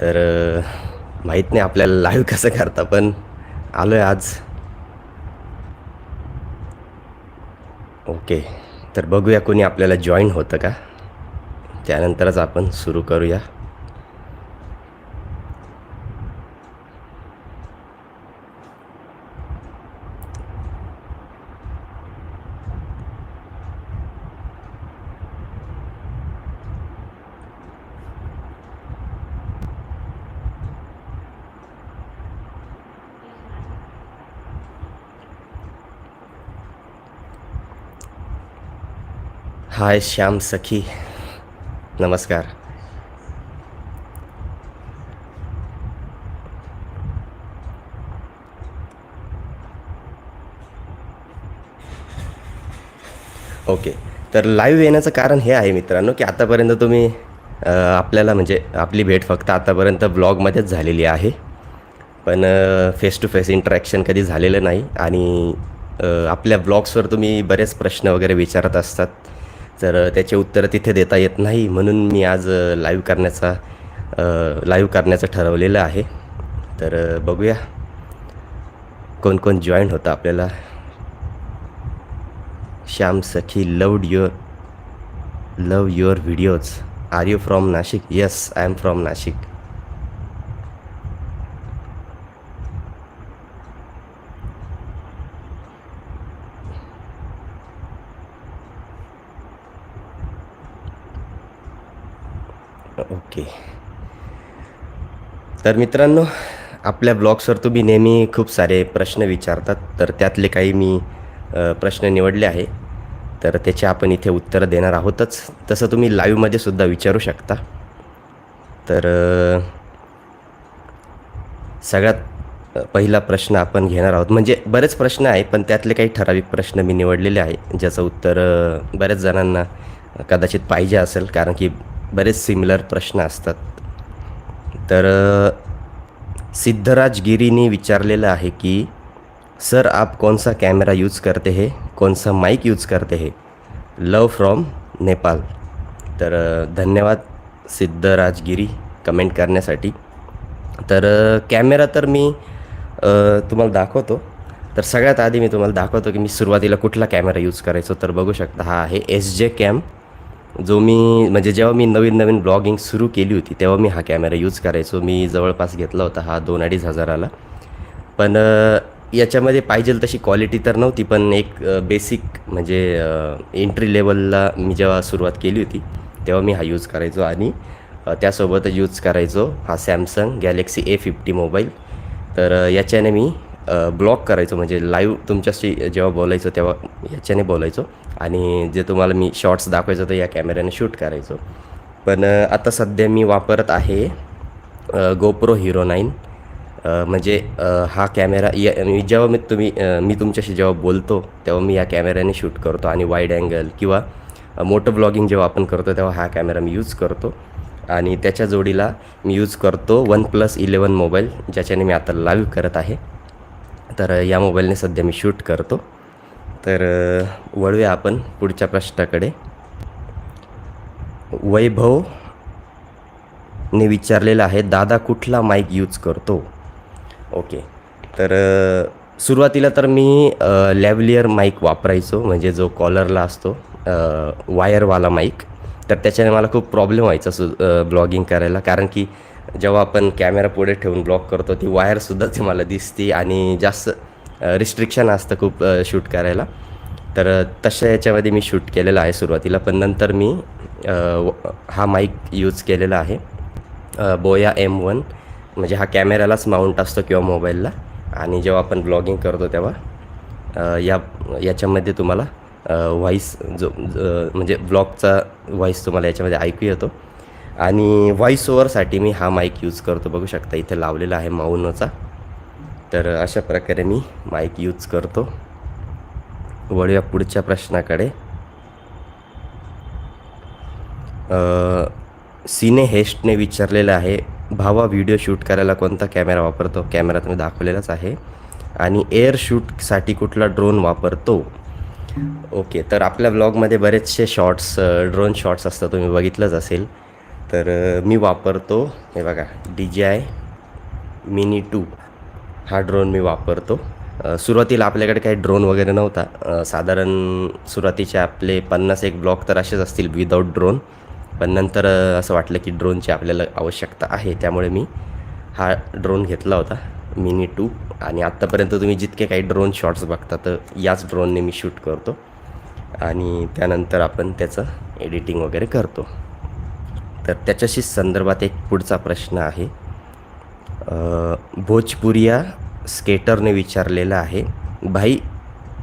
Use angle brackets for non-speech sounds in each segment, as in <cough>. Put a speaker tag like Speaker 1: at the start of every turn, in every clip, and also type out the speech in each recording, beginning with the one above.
Speaker 1: तर माहीत नाही आपल्याला लाईव्ह कसं करता पण आलो आहे आज. ओके तर बघूया कोणी आपल्याला जॉईन होतं का? त्यानंतरच आपण सुरू करूया. हाय श्याम सखी. नमस्कार. ओके. तर लाईव्ह येण्याचं कारण हे आहे मित्रांनो की आतापर्यंत तुम्ही आपल्याला म्हणजे आपली भेट फक्त आतापर्यंत ब्लॉगमध्येच झालेली आहे. पण फेस टू फेस इंटरॅक्शन कधी झालेलं नाही आणि आपल्या ब्लॉग्सवर तुम्ही बरेच प्रश्न वगैरे विचारत असतात. तर त्याचे उत्तरं तिथे देता येत नाही म्हणून मी आज लाईव्ह करण्याचा लाईव्ह करण्याचं ठरवलेलं आहे. तर बघूया कोण कोण जॉईन होतं आपल्याला. Shyam Sakhi loved your love your videos are you from Nashik yes I am from Nashik okay. तर मित्रांनो आपल्या ब्लॉग्सवर तुम्ही नेहमी खूप सारे प्रश्न विचारतात तर त्यातले काही मी प्रश्न निवडले आहे. तर त्याचे आपण इथे उत्तरं देणार आहोतच. तसं तुम्ही लाईव्हमध्ये सुद्धा विचारू शकता. तर सगळ्यात पहिला प्रश्न आपण घेणार आहोत. म्हणजे बरेच प्रश्न आहे पण त्यातले काही ठराविक प्रश्न मी निवडलेले आहे ज्याचं उत्तर बऱ्याच जणांना कदाचित पाहिजे असेल कारण की बरेच सिमिलर प्रश्न असतात. तर सिद्धराजगिरीनी सिद्धराज विचारलेलं आहे की सर आप कौन सा कैमरा यूज़ करते हैं? कौन सा माइक यूज़ करते हैं? लव फ्रॉम नेपाल तर धन्यवाद धन्यवाद सिद्धराजगिरी कमेंट करण्यासाठी. तर कॅमेरा तर मी तुम्हाला दाखवतो. तर सगळ्यात आधी मी तुम्हाला दाखवतो की मी सुरुवातीला कुठला कॅमेरा यूज करायचो. तर बघू शकता हा आहे एस जे कॅम जो मी म्हणजे जेव्हा मी नवीन नवीन ब्लॉगिंग सुरू केली होती तेव्हा मी हा कॅमेरा यूज करायचो. मी जवळपास घेतला होता हा दोन अडीच हजाराला. पण याच्यामध्ये पाहिजे तशी क्वालिटी तर नव्हती पण एक बेसिक म्हणजे एंट्री लेवलला मी जेव्हा सुरुवात केली होती तेव्हा मी हा यूज करायचो. आणि त्यासोबत त्यासोबतच यूज करायचो हा Samsung Galaxy A fifty mobile तर याच्याने मी ब्लॉग करायचो. म्हणजे लाईव्ह तुमच्याशी जेव्हा बोलायचो तेव्हा याच्याने बोलायचो. आणि जे तुम्हाला मी शॉर्ट्स दाखवायचो तर या कॅमेऱ्याने शूट करायचो. पण आता सध्या मी वापरत आहे गोप्रो हिरो नाईन. म्हणजे हा कॅमेरा या जेव्हा मी तुम्ही मी तुमच्याशी जेव्हा बोलतो तेव्हा मी या कॅमेऱ्याने शूट करतो. आणि वाईड अँगल किंवा मोटर मोठं ब्लॉगिंग जेव्हा आपण करतो तेव्हा हा कॅमेरा मी यूज करतो. आणि त्याच्या जोडीला मी यूज करतो वन प्लस इलेवन मोबाईल ज्याच्याने मी आता लाईव्ह करत आहे. तर या मोबाईलने सध्या मी शूट करतो. तर वळूया आपण पुढच्या प्रश्नाकडे. वैभव ने विचारलेलं आहे दादा कुठला माईक यूज करतो? ओके. तर सुरुवातीला तर मी लॅवलियर माईक वापरायचो म्हणजे जो कॉलरला असतो वायरवाला माईक तर त्याच्याने मला खूप प्रॉब्लेम व्हायचा सु ब्लॉगिंग करायला. कारण की जेव्हा आपण कॅमेरा पुढे ठेवून ब्लॉग करतो ती वायरसुद्धा ती मला दिसते आणि जास्त रिस्ट्रिक्शन असतं खूप शूट करायला. तर तशा याच्यामध्ये मी शूट केलेलं आहे सुरुवातीला. पण नंतर मी हा माईक यूज केलेला आहे. बोया एम वन म्हणजे हा कॅमेऱ्यालाच माउंट असतो किंवा मोबाईलला आणि जेव्हा आपण ब्लॉगिंग करतो तेव्हा या याच्यामध्ये तुम्हाला व्हॉईस जो म्हणजे ब्लॉगचा व्हॉईस तुम्हाला याच्यामध्ये ऐकू येतो. आणि व्हॉईस ओवरसाठी मी हा माईक यूज करतो. बघू शकता इथे लावलेला आहे माऊनोचा तर अशा प्रकारे मी माईक यूज करतो. वळूया पुढच्या प्रश्नाकडे. सिने हेस्टने विचारलेलं आहे भावा व्हिडिओ शूट करायला कोणता कॅमेरा वापरतो? कॅमेरा तुम्ही दाखवलेलाच आहे. आणि एअर शूटसाठी कुठला ड्रोन वापरतो? ओके तर आपल्या ब्लॉगमध्ये बरेचसे शॉर्ट्स ड्रोन शॉट्स असतात तुम्ही बघितलंच असेल. तर मी वापरतो. हे बघा D J I mini two हा ड्रोन मी वापरतो. सुरुवातीला आपल्याकडे काही ड्रोन वगैरे नव्हता. साधारण सुरुवातीचे आपले पन्नास एक ब्लॉक तर असेच असतील विदाऊट ड्रोन पण नंतर असं वाटलं की ड्रोनची आपल्याला आवश्यकता आहे. त्यामुळे मी हा ड्रोन घेतला होता मिनी टू आणि आत्तापर्यंत तुम्ही जितके काही ड्रोन शॉट्स बघता तर याच ड्रोनने मी शूट करतो. आणि त्यानंतर आपण त्याचं एडिटिंग वगैरे करतो. तर त्याच्याशी संदर्भात एक पुढचा प्रश्न आहे. भोजपुरिया स्केटरने विचारलेलं आहे भाई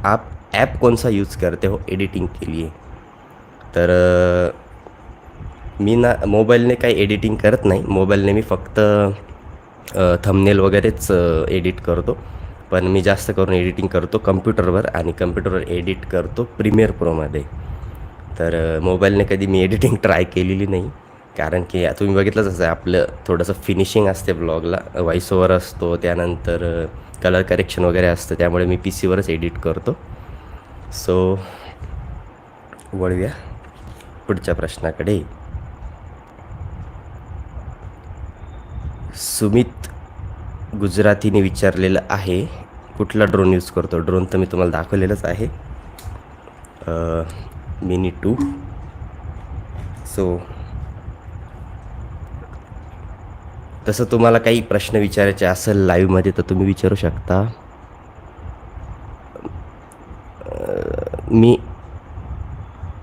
Speaker 1: आप ॲप कोणसा यूज करते हो एडिटिंग के लिए? तर मी ना मोबाईलने काही एडिटिंग करत नाही. मोबाईलने मी फक्त थंबनेल वगैरेच एडिट करतो. पण मी जास्त करून एडिटिंग करतो कम्प्युटरवर आणि कम्प्युटरवर एडिट करतो प्रीमियर प्रोमध्ये. तर मोबाईलने कधी मी एडिटिंग ट्राय केलेली नाही. कारण की तुम्ही बघितलंच असं आपलं थोडंसं फिनिशिंग असते ब्लॉगला व्हॉइस ओव्हर असतो त्यानंतर कलर करेक्शन वगैरे असतं त्यामुळे मी पी सीवरच एडिट करतो. सो वळूया पुढच्या प्रश्नाकडे. सुमित गुजरातीने विचारलेलं आहे कुठला ड्रोन यूज करतो? ड्रोन तर मी तुम्हाला दाखवलेलंच आहे. मिनी टू सो तसं तुम्हाला काही प्रश्न विचारायचे असेल लाईव्हमध्ये तर तुम्ही विचारू शकता. मी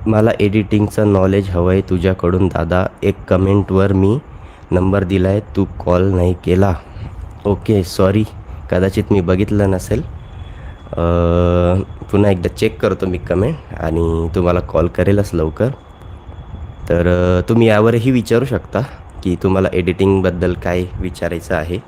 Speaker 1: मला एडिटिंगचं नॉलेज हवं आहे तुझ्याकडून दादा. एक कमेंटवर मी नंबर दिला आहे तू कॉल नाही केला. ओके सॉरी कदाचित मी बघितलं नसेल. पुन्हा एकदा चेक करतो मी कमेंट आणि तुम्हाला कॉल करेलच लवकर. तर तुम्ही यावरही विचारू शकता. की तुम्हाला एडिटिंगबद्दल काय विचारायचं आहे?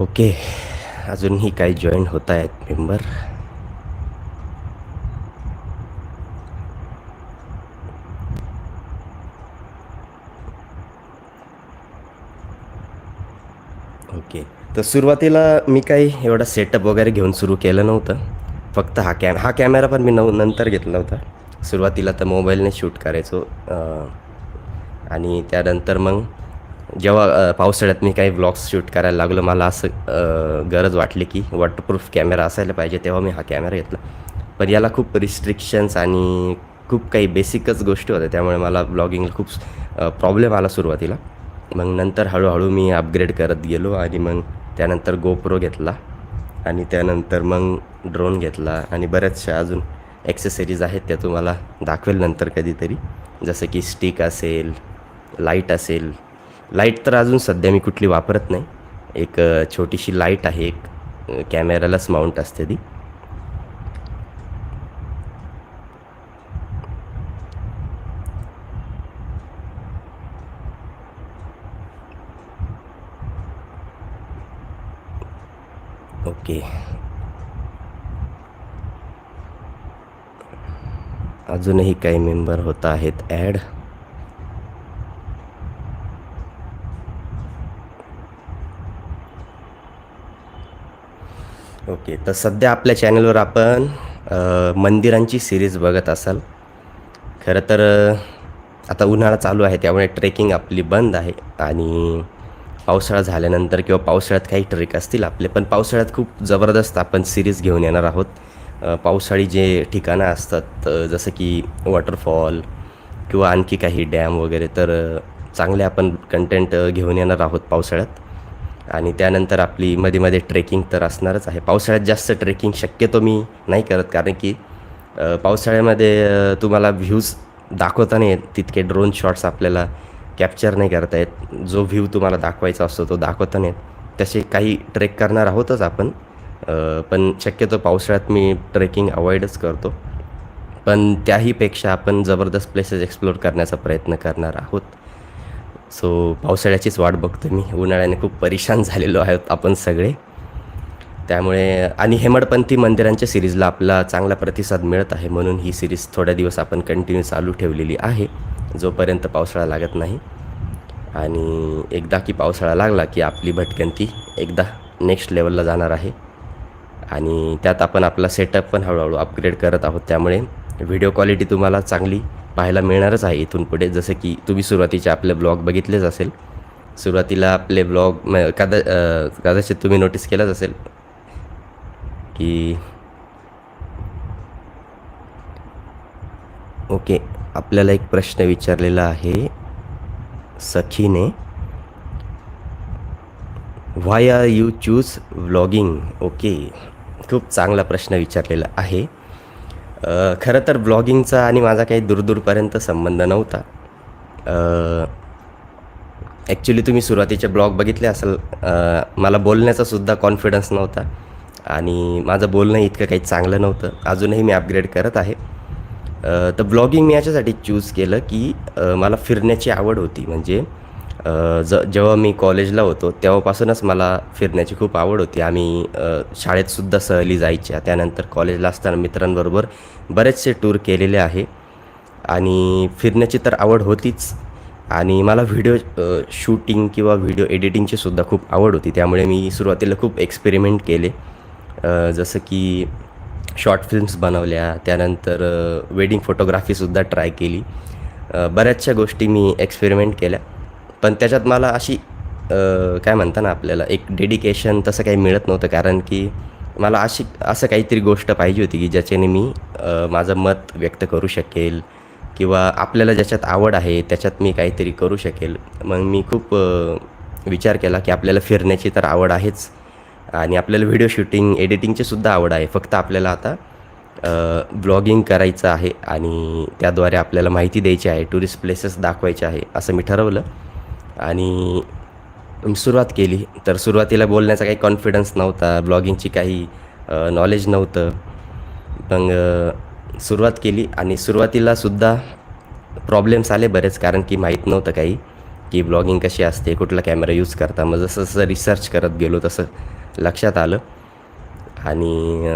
Speaker 1: ओके अजूनही काही जॉईन होत आहेत मेंबर ओके तर सुरुवातीला मी काही एवढा सेटअप वगैरे घेऊन सुरू केलं नव्हतं. फक्त हा कॅम हा कॅमेरा पण मी नव नंतर घेतला होता. सुरुवातीला तर मोबाईलने शूट करायचो आणि त्यानंतर मग जेव्हा पावसाळ्यात मी काही ब्लॉग्स शूट करायला लागलो मला असं गरज वाटली की वॉटरप्रूफ कॅमेरा असायला पाहिजे तेव्हा मी हा कॅमेरा घेतला. पण याला खूप रिस्ट्रिक्शन्स आणि खूप काही बेसिकच गोष्टी होत्या त्यामुळे मला ब्लॉगिंगला खूप प्रॉब्लेम आला सुरुवातीला. मग नंतर हळूहळू मी अपग्रेड करत गेलो आणि मग त्यानंतर गोप्रो घेतला आणि त्यानंतर मग ड्रोन घेतला आणि बऱ्याचशा अजून ॲक्सेसरीज आहेत त्या तुम्हाला दाखवेल नंतर कधीतरी. जसं की स्टिक असेल लाइट असेल. लाइट तर अजून सध्या मी कुठली वापरत नाही. एक छोटीशी लाइट आहे. एक कॅमेरालाच माउंट असते ती. ओके. अजूनही काही मेंबर होत आहेत. ॲड ओके तर सध्या आपल्या चॅनलवर आपण मंदिरांची सिरीज बघत असाल. खरं तर आता उन्हाळा चालू आहे त्यामुळे ट्रेकिंग आपली बंद आहे. आणि पावसाळा झाल्यानंतर किंवा पावसाळ्यात काही ट्रेक असतील आपले पण पावसाळ्यात खूप जबरदस्त आपण सिरीज घेऊन येणार आहोत. पावसाळी जे ठिकाणं असतात जसं की वॉटरफॉल किंवा आणखी काही डॅम वगैरे तर चांगले आपण कंटेंट घेऊन येणार आहोत पावसाळ्यात. आणि त्यानंतर आपली मध्ये मध्ये ट्रेकिंग तर असणारच आहे. पावसाळ्यात जास्त ट्रेकिंग शक्यतो मी नाही करत कारण की पावसाळ्यामध्ये तुम्हाला व्ह्यूज दाखवता नाही तितके ड्रोन शॉट्स आपल्याला कॅप्चर नाही करता येत. जो व्ह्यू तुम्हाला दाखवायचा असतो तो दाखवता नाही तसे काही ट्रेक करणार आहोतच आपण. पण शक्यतो पावसाळ्यात मी ट्रेकिंग अवॉइडच करतो. पण त्याहीपेक्षा आपण जबरदस्त प्लेसेस एक्सप्लोर करण्याचा प्रयत्न करणार आहोत. सो पावसाळ्याचीच वाट बघतो मी. उन्हाळ्याने खूप परेशान झालेलो आहोत आपण सगळे. त्यामुळे आणि हेमडपंथी मंदिरांच्या सिरीजला आपला चांगला प्रतिसाद मिळत आहे म्हणून ही सिरीज थोड्या दिवस आपण कंटिन्यू चालू ठेवलेली आहे. जोपर्यंत पावसाळा लागत नाही. आणि एकदा की पावसाळा लागला की आपली भटकंती एकदा नेक्स्ट लेवलला जाणार आहे. आणि त्यात आपण आपला सेटअप पण हळूहळू अपग्रेड करत आहोत. त्यामुळे व्हिडिओ क्वालिटी तुम्हाला चांगली पाहायला मिळणारच आहे इथून पुढे. जसं की तुम्ही सुरुवातीचे आपले ब्लॉग बघितलेच असेल. सुरुवातीला आपले ब्लॉग कदा कदाचित तुम्ही नोटीस केलंच असेल की ओके आपल्याला एक प्रश्न विचारलेला आहे. सखीने why are you choose vlogging okay खूप चांगला प्रश्न विचारलेला आहे. खरं तर ब्लॉगिंगचा आणि माझा काही दूरदूरपर्यंत संबंध नव्हता. ॲक्च्युली तुम्ही सुरुवातीचे ब्लॉग बघितले असेल मला बोलण्याचा सुद्धा कॉन्फिडन्स नव्हता आणि माझं बोलणं इतकं काही चांगलं नव्हतं. अजूनही मी अपग्रेड करत आहे. तर ब्लॉगिंग मी याच्यासाठी चूज केलं की मला फिरण्याची आवड होती. म्हणजे ज जेव्हा मी कॉलेजला होतो तेव्हापासूनच मला फिरण्याची खूप आवड होती. आम्ही शाळेतसुद्धा सहली जायच्या. त्यानंतर कॉलेजला असताना मित्रांबरोबर बरेचसे टूर केलेले आहे. आणि फिरण्याची तर आवड होतीच. आणि मला व्हिडिओ शूटिंग किंवा व्हिडिओ एडिटिंगची सुद्धा खूप आवड होती. त्यामुळे मी सुरुवातीला खूप एक्सपेरिमेंट केले. जसं की शॉर्ट फिल्म्स बनवल्या त्यानंतर वेडिंग फोटोग्राफीसुद्धा ट्राय केली. बऱ्याचशा गोष्टी मी एक्सपेरिमेंट केल्या. पण त्याच्यात मला अशी काय म्हणता ना आपल्याला एक डेडिकेशन तसं काही मिळत नव्हतं. कारण की मला अशी असं काहीतरी गोष्ट पाहिजे होती की ज्याच्याने मी माझं मत व्यक्त करू शकेल किंवा आपल्याला ज्याच्यात आवड आहे त्याच्यात मी काहीतरी करू शकेल. मग मी खूप विचार केला की आपल्याला फिरण्याची तर आवड आहेच. आणि आपल्याला व्हिडिओ शूटिंग एडिटिंगची सुद्धा आवड आहे. फक्त आपल्याला आता ब्लॉगिंग करायचं आहे आणि त्याद्वारे आपल्याला माहिती द्यायची आहे टुरिस्ट प्लेसेस दाखवायचे आहे असं मी ठरवलं. आणि सुरुवात केली. तर सुरुवातीला बोलण्याचा काही कॉन्फिडन्स नव्हता ब्लॉगिंगची काही नॉलेज नव्हतं. मग सुरुवात केली आणि सुरुवातीला सुद्धा प्रॉब्लेम्स आले बरेच कारण की माहीत नव्हतं काही की ब्लॉगिंग कशी असते कुठला कॅमेरा यूज करता. मग जसं जसं रिसर्च करत गेलो तसं लक्षात आलं. आणि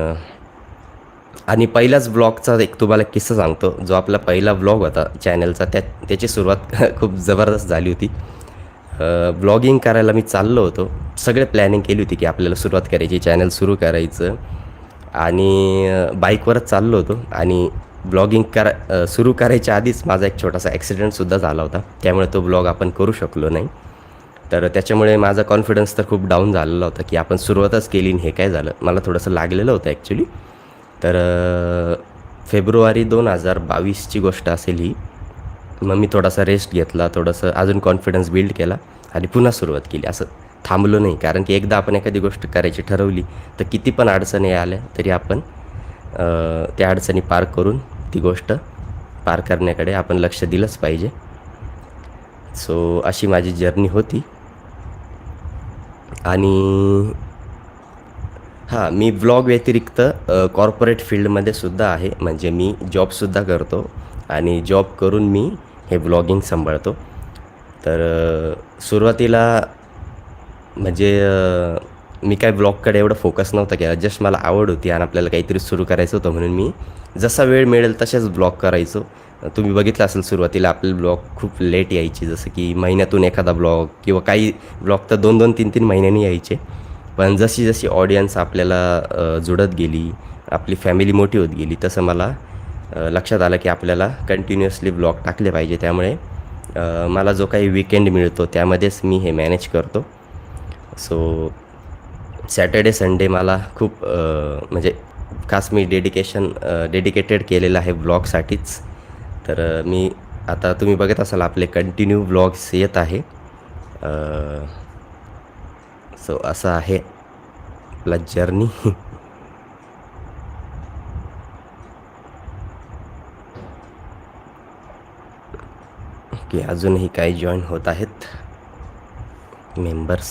Speaker 1: आणि पहिलाच ब्लॉगचा एक तुम्हाला किस्सा सांगतो. जो आपला पहिला ब्लॉग होता चॅनलचा त्या त्याची सुरुवात <laughs> खूप जबरदस्त झाली होती. ब्लॉगिंग करायला मी चाललो होतो. सगळे प्लॅनिंग केली होती की आपल्याला सुरुवात करायची चॅनल सुरू करायचं. आणि बाईकवरच चाललो होतो. आणि ब्लॉगिंग करा सुरू करायच्या आधीच माझा एक छोटासा ॲक्सिडेंटसुद्धा झाला होता. त्यामुळे तो ब्लॉग आपण करू शकलो नाही. तर त्याच्यामुळे माझा कॉन्फिडन्स तर खूप डाऊन झालेला होता की आपण सुरुवातच केली आणि हे काय झालं? मला थोडंसं लागलेलं होतं ॲक्च्युली तर फेब्रुवारी दोन हजार बावीसची गोष्ट असेल ही. मग मी थोडासा रेस्ट घेतला थोडंसं अजून कॉन्फिडन्स बिल्ड केला आणि पुन्हा सुरुवात केली. असं थांबलो नाही. कारण की एकदा आपण एखादी गोष्ट करायची ठरवली तर किती पण अडचणी आल्या तरी आपण त्या अडचणी पार करून ती गोष्ट पार करण्याकडे आपण लक्ष दिलंच पाहिजे. सो अशी माझी जर्नी होती. आणि हां मी ब्लॉग व्यतिरिक्त कॉर्पोरेट फील्डमध्ये सुद्धा आहे. म्हणजे मी जॉबसुद्धा करतो आणि जॉब करून मी हे ब्लॉगिंग सांभाळतो. तर सुरुवातीला म्हणजे मी काय ब्लॉगकडे एवढं फोकस नव्हता केला. जस्ट मला आवड होती आणि आपल्याला काहीतरी सुरू करायचं होतं म्हणून मी जसा वेळ मिळेल तसेच ब्लॉग करायचो. तुम्ही बघितलं असेल सुरुवातीला आपले ब्लॉग खूप लेट यायचे. जसं की महिन्यातून एखादा ब्लॉग किंवा काही ब्लॉग तर दोन दोन तीन तीन महिन्यांनी यायचे. पण जशी जशी ऑडियन्स आपल्याला जुडत जुळत गेली आपली फॅमिली मोठी होत गेली तसं मला लक्षात आलं की आपल्याला कंटिन्युअसली ब्लॉग टाकले पाहिजे. त्यामुळे मला जो काही विकेंड मिळतो त्यामध्येच मी हे मॅनेज करतो. सो सॅटर्डे संडे मला खूप म्हणजे खास मी डेडिकेशन डेडिकेटेड केलेलं आहे ब्लॉगसाठीच तर मी आता तुम्ही बघत असाल, आपले कंटिन्यू ब्लॉग्स येत आहे. सो असं आहे आपला जर्नी <laughs> ओके, अजूनही काही जॉईन होत आहेत मेंबर्स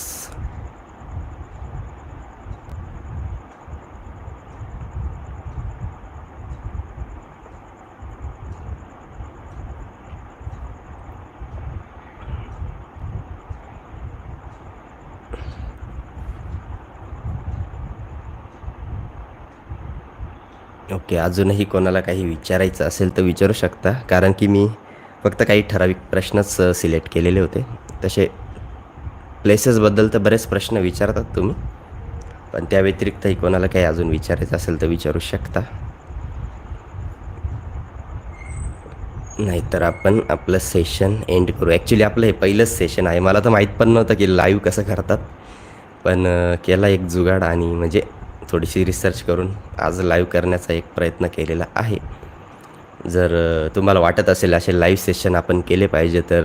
Speaker 1: की अजूनही कोणाला काही विचारायचं असेल तर विचारू शकता. कारण की मी फक्त काही ठराविक प्रश्नच सिलेक्ट केलेले होते. तसे प्लेसेसबद्दल तर बरेच प्रश्न विचारतात तुम्ही. पण त्या व्यतिरिक्तही कोणाला काही अजून विचारायचं असेल तर विचारू शकता. नाहीतर आपण आपलं सेशन एंड करू. ॲक्च्युली आपलं हे पहिलंच सेशन आहे. मला तर माहीत पण नव्हतं की लाईव्ह कसं करतात. पण केला एक जुगाड आणि म्हणजे थोडीशी रिसर्च करून आज लाईव्ह करण्याचा एक प्रयत्न केलेला आहे. जर तुम्हाला वाटत असेल असे लाईव्ह सेशन आपण केले पाहिजे तर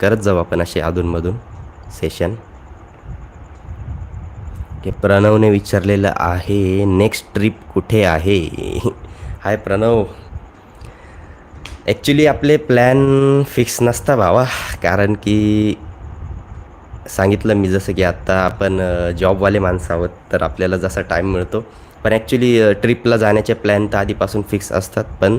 Speaker 1: करत जाऊ आपण असे अधूनमधून सेशन की प्रणवने विचारलेलं आहे नेक्स्ट ट्रिप कुठे आहे? <laughs> हाय प्रणव. ॲक्च्युली आपले प्लॅन फिक्स नसता भावा कारण की सांगितलं मी जसं की आत्ता आपण जॉबवाले माणसं आहोत तर आपल्याला जसा टाईम मिळतो. पण ॲक्च्युली ट्रिपला जाण्याचे प्लॅन तर आधीपासून फिक्स असतात. पण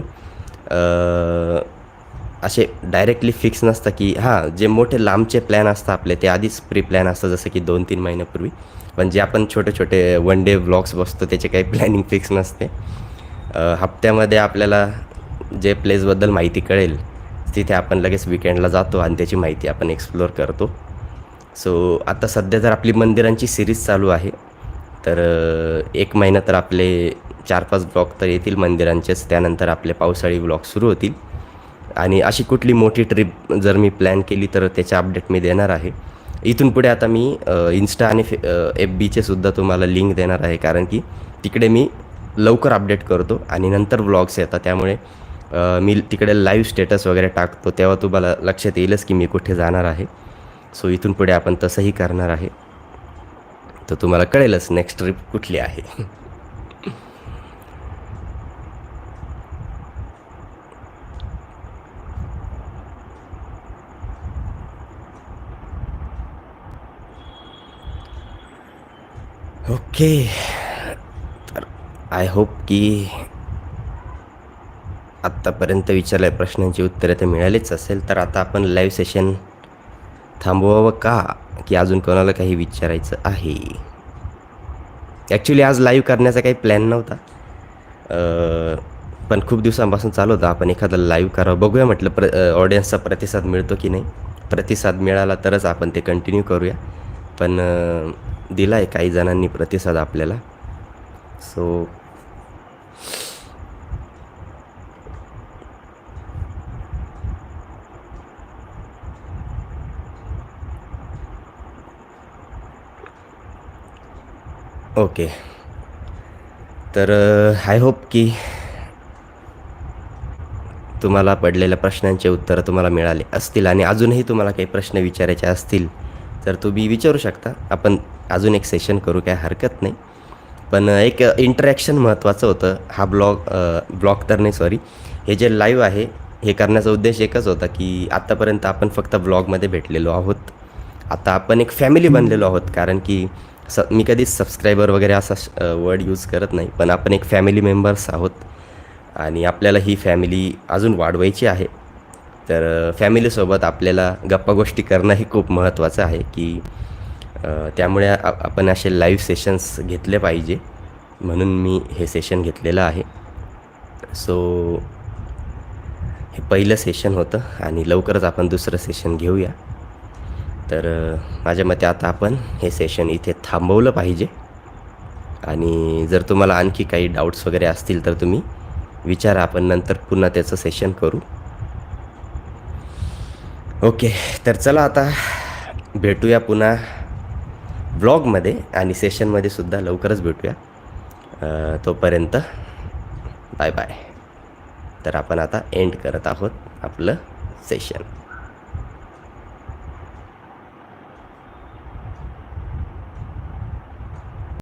Speaker 1: असे डायरेक्टली फिक्स नसतं की हां जे मोठे लांबचे प्लॅन असतात आपले ते आधीच प्री प्लॅन असतं जसं की दोन तीन महिन्यापूर्वी. पण जे आपण छोटे छोटे वन डे ब्लॉग्स बसतो त्याचे काही प्लॅनिंग फिक्स नसते. हप्त्यामध्ये आपल्याला जे प्लेसबद्दल माहिती कळेल तिथे आपण लगेच विकेंडला जातो आणि त्याची माहिती आपण एक्सप्लोअर करतो. सो आता सध्या तर आपली मंदिरांची सिरीज चालू आहे तर एक महिना तर आपले चार पाच ब्लॉग तर येतील मंदिरांचेच. त्यानंतर आपले पावसाळी ब्लॉग सुरू होतील. आणि अशी कुठली मोठी ट्रिप जर मी प्लॅन केली तर त्याचे अपडेट मी देणार आहे. इथून पुढे आता मी इन्स्टा आणि एफ बीचे सुद्धा तुम्हाला लिंक देणार आहे. कारण की तिकडे मी लवकर अपडेट करतो आणि नंतर ब्लॉग्स येतात. त्यामुळे मी तिकडे लाईव्ह स्टेटस वगैरे टाकतो. तेव्हा तुम्हाला लक्षात येईलच की मी कुठे जाणार आहे. सो इथून पुढे आपण तसंही करणार आहे. तर तुम्हाला कळेलच नेक्स्ट ट्रिप कुठली आहे. ओके. तर आय होप की आत्तापर्यंत विचारल्या प्रश्नांची उत्तरे तर मिळालीच असेल. तर आता आपण लाईव्ह सेशन थांबवावं का? की अजून कोणाला काही विचारायचं आहे? ॲक्च्युली आज लाईव्ह करण्याचा काही प्लॅन नव्हता. पण खूप दिवसांपासून चालू होता. आपण एखादं लाईव्ह करावं. बघूया म्हटलं प्र ऑडियन्सचा प्रतिसाद मिळतो की नाही? प्रतिसाद मिळाला तरच आपण ते कंटिन्यू करूया. पण दिला आहे काही जणांनी प्रतिसाद आपल्याला. So okay. तर आय होप की तुम्हाला पडलेल्या प्रश्नांचे उत्तरं तुम्हाला मिळाले असतील आणि अजूनही तुम्हाला काही प्रश्न विचारायचे असतील तर तुम्ही विचारू शकता. आपण अजून एक सेशन करू काय हरकत नाही. पण एक इंटरॅक्शन महत्त्वाचं होतं. हा ब्लॉग ब्लॉग तर नाही सॉरी हे जे लाईव्ह आहे हे करण्याचा उद्देश एकच होता की आत्तापर्यंत आपण फक्त ब्लॉगमध्ये भेटलेलो आहोत. आता आपण एक फॅमिली बनलेलो आहोत. कारण की स मी कधीच सबस्क्रायबर वगैरे असा वर्ड यूज करत नाही. पण आपण एक फॅमिली मेंबर्स आहोत. आणि आपल्याला ही फॅमिली अजून वाढवायची आहे. तर फॅमिलीसोबत आपल्याला गप्पा गोष्टी करणं हे खूप महत्त्वाचं आहे की त्यामुळे आपण असे लाईव्ह सेशन्स घेतले पाहिजे. म्हणून मी हे सेशन घेतलेलं आहे. सो हे पहिलं सेशन होतं आणि लवकरच आपण दुसरं सेशन घेऊया. तर माझ्या मते आता आपण हे सेशन इथे थांबवलं पाहिजे. आणि जर तुम्हाला आणखी काही डाऊट्स वगैरे असतील तर तुम्ही विचारा आपण नंतर पुन्हा त्याचं सेशन करू. ओके तर चला आता भेटूया पुन्हा ब्लॉगमध्ये आणि सेशनमध्ये सुद्धा लवकरच भेटूया. तोपर्यंत बाय बाय तर आपण आता एंड करत आहोत आपलं सेशन